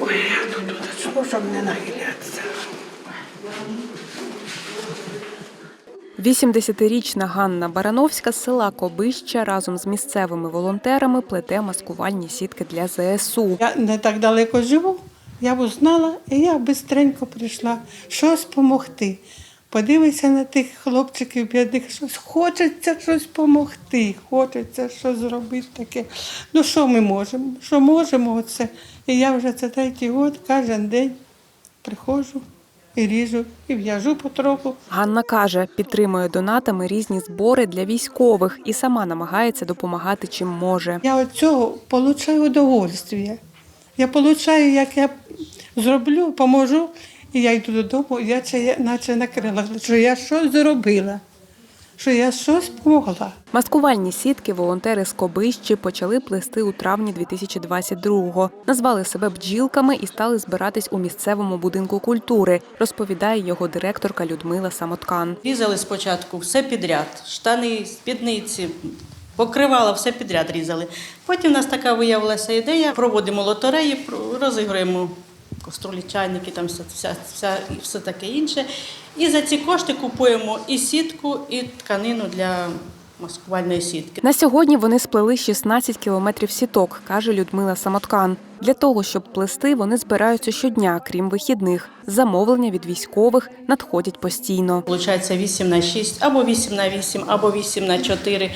Ой, я тут чого, ж не нахилятися. 80-річна Ганна Барановська з села Кобища разом з місцевими волонтерами плете маскувальні сітки для ЗСУ. Я не так далеко живу, я б узнала, і я бистренько прийшла щось допомогти. Подивися на тих хлопчиків бідних, щось хочеться щось допомогти, хочеться щось зробити таке. Ну що ми можемо? Що можемо, оце. І я вже це третій год кожен день приходжу і ріжу, і в'яжу потроху. Ганна каже, підтримує донатами різні збори для військових і сама намагається допомагати чим може. Я від цього отримую удовольствие. Я отримую, як я зроблю, поможу, і я йду додому, і я це наче на крилах, що я щось зробила, що я щось допомогла. Маскувальні сітки волонтери з Кобищі почали плести у травні 2022-го. Назвали себе бджілками і стали збиратись у місцевому будинку культури, розповідає його директорка Людмила Самоткан. Різали спочатку все підряд, штани, спідниці, покривала, все підряд різали. Потім у нас така виявилася ідея, проводимо лотереї, розігруємо каструлі, чайники, там все, вся, і все таке інше. І за ці кошти купуємо і сітку, і тканину для маскувальної сітки. На сьогодні вони сплели 16 кілометрів сіток, каже Людмила Самоткан. Для того, щоб плести, вони збираються щодня, крім вихідних. Замовлення від військових надходять постійно. Получається 8 на 6, або 8 на 8, або 8 на 4.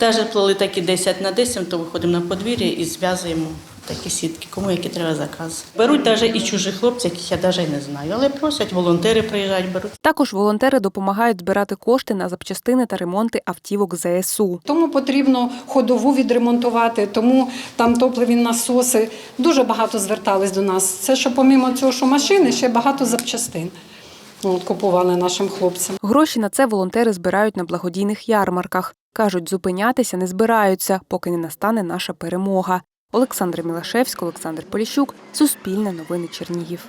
Навіть плели такі 10 на 10, то виходимо на подвір'я і зв'язуємо такі сітки, кому які треба заказ. Беруть навіть і чужі хлопці, яких я навіть не знаю, але просять, волонтери приїжджають, беруть. Також волонтери допомагають збирати кошти на запчастини та ремонти автівок ЗСУ. Тому потрібно ходову відремонтувати, тому там топливі насоси. Дуже багато звертались до нас. Це що помімо цього, що машини, ще багато запчастин. От, купували нашим хлопцям. Гроші на це волонтери збирають на благодійних ярмарках. Кажуть, зупинятися не збираються, поки не настане наша перемога. Олександр Мілашевський, Олександр Поліщук, Суспільне новини Чернігів.